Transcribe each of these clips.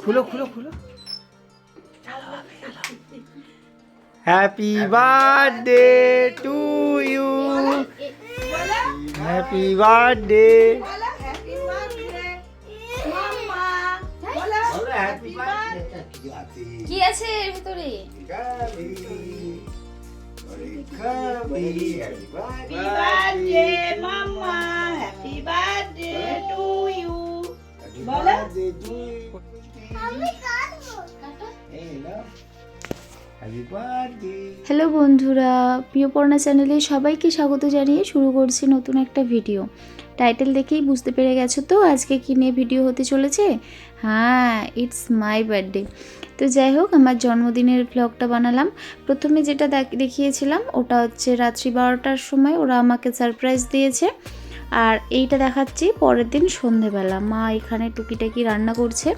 খুলো খুলো খুলো। Happy birthday to you happy birthday কি আছে এর ভিতরে? হ্যালো বন্ধুরা প্রিয়পর্ণা চ্যানেলে সবাইকে স্বাগত জানিয়ে শুরু করছি নতুন একটা ভিডিও টাইটেল দেখেই বুঝতে পেরে গেছো তো আজকে কী নিয়ে ভিডিও হতে চলেছে? হ্যাঁ ইটস মাই বার্থডে তো যাই হোক আমার জন্মদিনের ব্লগটা বানালাম। প্রথমে যেটা দেখিয়েছিলাম ওটা হচ্ছে রাত্রি বারোটার সময় ওরা আমাকে সারপ্রাইজ দিয়েছে। আর এইটা দেখাচ্ছি পরের দিন সন্ধেবেলা। মা এখানে টুকিটাকি রান্না করছে।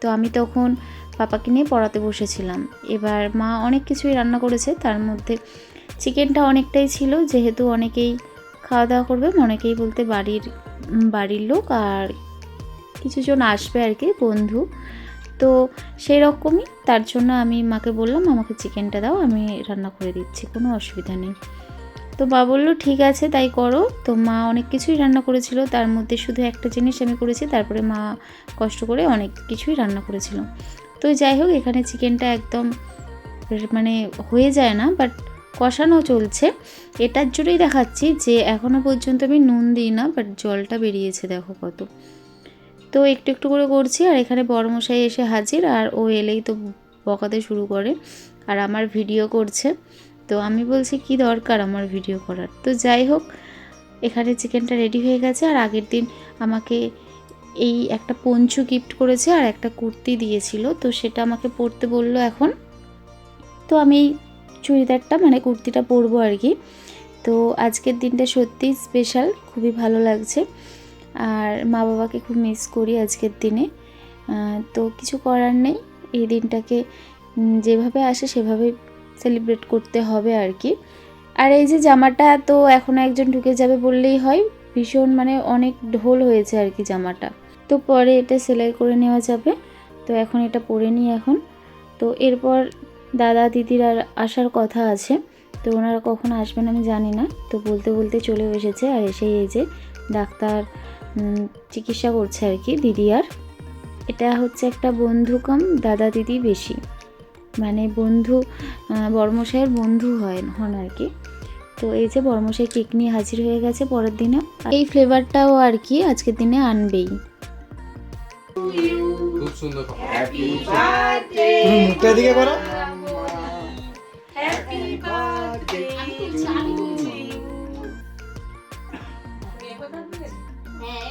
তো আমি তখন পাপাকে নিয়ে পড়াতে বসেছিলাম। এবার মা অনেক কিছুই রান্না করেছে। তার মধ্যে চিকেনটা অনেকটাই ছিল। যেহেতু অনেকেই খাওয়া দাওয়া করবে, অনেকেই বলতে বাড়ির বাড়ির লোক আর কিছুজন আসবে আর কি, বন্ধু। তো সেই রকমই তার জন্য আমি মাকে বললাম, আমাকে চিকেনটা দাও, আমি রান্না করে দিচ্ছি, কোনো অসুবিধা নেই। তো মা বলল, ঠিক আছে, তাই করো। তো মা অনেক কিছুই রান্না করেছিল। তার মধ্যে শুধু একটা জিনিস আমি করেছি, তারপরে মা কষ্ট করে অনেক কিছুই রান্না করেছিল। তো যাই হোক, এখানে চিকেনটা একদম মানে হয়ে যায় না, বাট কষানো চলছে। এটার জন্যই দেখাচ্ছি যে এখনও পর্যন্ত আমি নুন দিই না, বাট জলটা বেরিয়েছে, দেখো কত। তো একটু একটু করে করছি, আর এখানে বড়মশাই এসে হাজির, আর ও এলেই তো বকাতে শুরু করে, আর আমার ভিডিও করছে। তো আমি বলছি, কি দরকার আমার ভিডিও করার? তো যাই হোক, এখানে চিকেনটা রেডি হয়ে গেছে আর আগের দিন আমাকে এই একটা পঞ্চু গিফট করেছে আর একটা কুর্তি দিয়েছিল। তো সেটা আমাকে পরতে বলল এখন। তো আমি এই চুড়িদারটা মানে কুর্তিটা পরবো আর কি। তো আজকের দিনটা সত্যিই স্পেশাল খুবই ভালো লাগছে। আর মা বাবাকে খুব মিস করি আজকের দিনে। তো কিছু করার নেই। এই দিনটাকে যেভাবে আসে সেভাবে সেলিব্রেট করতে হবে আর কি। আর এই যে জামাটা তো এখনও একজন ঢুকে যাবে বললেই হয়, ভীষণ মানে অনেক ঢোল হয়েছে আর কি জামাটা। তো পরে এটা সেলাই করে নেওয়া যাবে। তো এখন এটা পরে নিই এখন। তো এরপর দাদা দিদির আর আসার কথা আছে। তো ওনারা কখন আসবেন আমি জানি না। তো বলতে বলতে চলে এসেছে আর এসে এই যে ডাক্তার চিকিৎসা করছে আর কি দিদি আর। এটা হচ্ছে একটা বন্ধু কম দাদা দিদি বেশি। মানে বন্ধু আহ, বড়মশাইয়ের বন্ধু হয় হন আর কি। তো এই যে বড়মশাই কেক নিয়ে হাজির হয়ে গেছে পরের দিনে। এই ফ্লেভারটাও আর কি আজকের দিনে আনবেই। খুব সুন্দর মুখটা দিকে করো।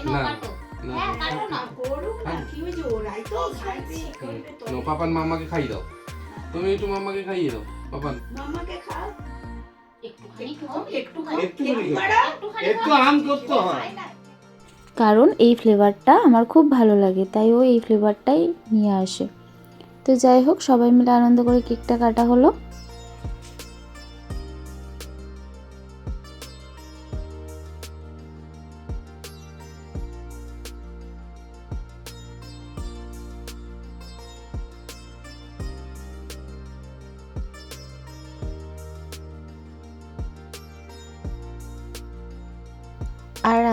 না না নো পাপান মামাকে খাইয়ে দাও। তুমি একটু মামাকে খাইয়ে দাও পাপান। একটু আম করতে হয়। কারণ এই ফ্লেভারটা আমার খুব ভালো লাগে তাই ও এই ফ্লেভারটাই নিয়ে আসে। তো যাই হোক সবাই মিলে আনন্দ করে কেকটা কাটা হলো।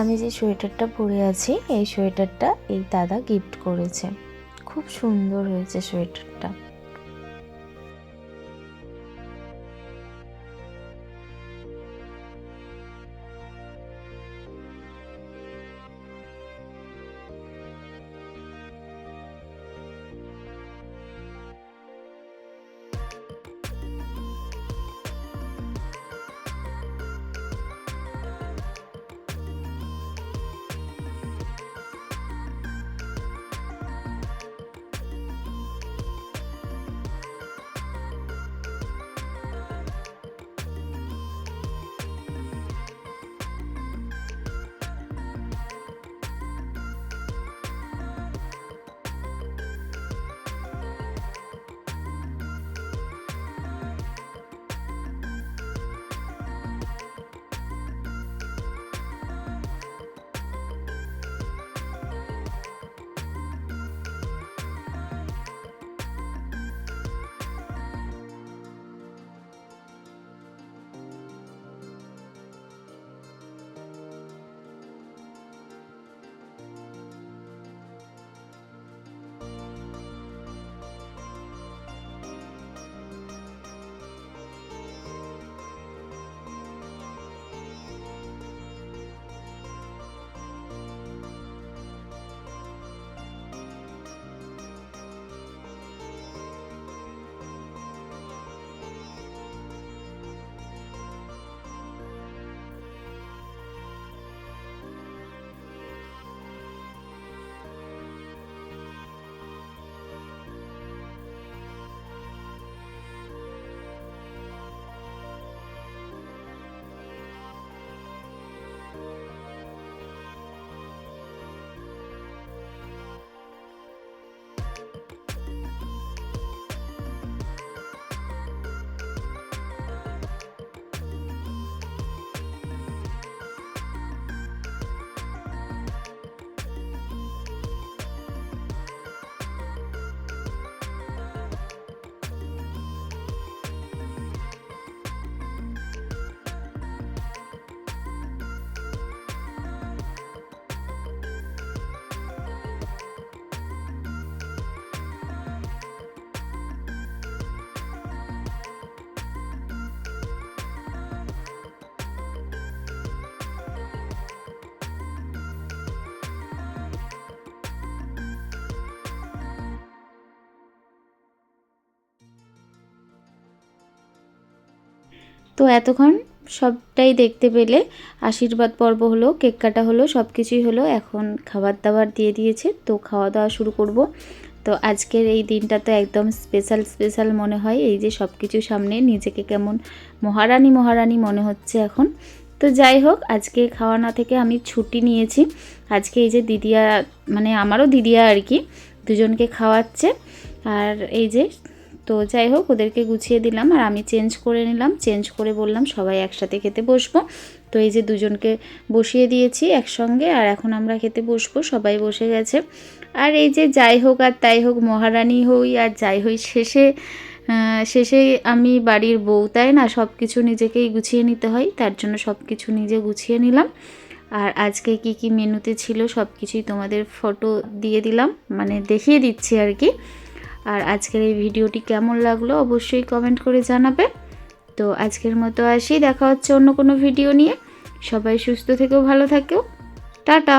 আমি যে সোয়েটারটা পরে আছি, এই সোয়েটারটা এই দাদা গিফট করেছে। খুব সুন্দর হয়েছে সোয়েটারটা। তো এতক্ষণ সবটাই দেখতে পেলে। আশীর্বাদ পর্ব হলো, কেক কাটা হলো সব কিছুই হলো। এখন খাবার দাবার দিয়ে দিয়েছে, তো খাওয়া দাওয়া শুরু করব। তো আজকের এই দিনটা তো একদম স্পেশাল স্পেশাল মনে হয়। এই যে সব কিছু সামনে, নিজেকে কেমন মহারানী মহারানী মনে হচ্ছে এখন। তো যাই হোক, আজকে খাওয়ানো থেকে আমি ছুটি নিয়েছি। আজকে এই যে দিদিয়া মানে আমারও দিদিয়া আর কি, দুজনকে খাওয়াচ্ছে। আর এই যে তো যাই হোক, ওদেরকে গুছিয়ে দিলাম আর আমি চেঞ্জ করে নিলাম। চেঞ্জ করে বললাম সবাই একসাথে খেতে বসবো। তো এই যে দুজনকে বসিয়ে দিয়েছি একসঙ্গে আর এখন আমরা খেতে বসবো, সবাই বসে গেছে। আর এই যে যাই হোক আর তাই হোক, মহারানী হই আর যাই হই, শেষে শেষে আমি বাড়ির বউ, তাই না? সব কিছু নিজেকেই গুছিয়ে নিতে হয়, তার জন্য সব কিছু নিজে গুছিয়ে নিলাম। আর আজকে কি কি মেনুতে ছিল সব কিছুই তোমাদের ফটো দিয়ে দিলাম মানে দেখিয়ে দিচ্ছি আর কি। আর আজকের এই ভিডিওটি কেমন লাগল অবশ্যই কমেন্ট করে জানাবে। তো আজকের মতো আসি, দেখা হচ্ছে অন্য কোনো ভিডিও নিয়ে। সবাই সুস্থ থেকেও ভালো থাকেও টাটা!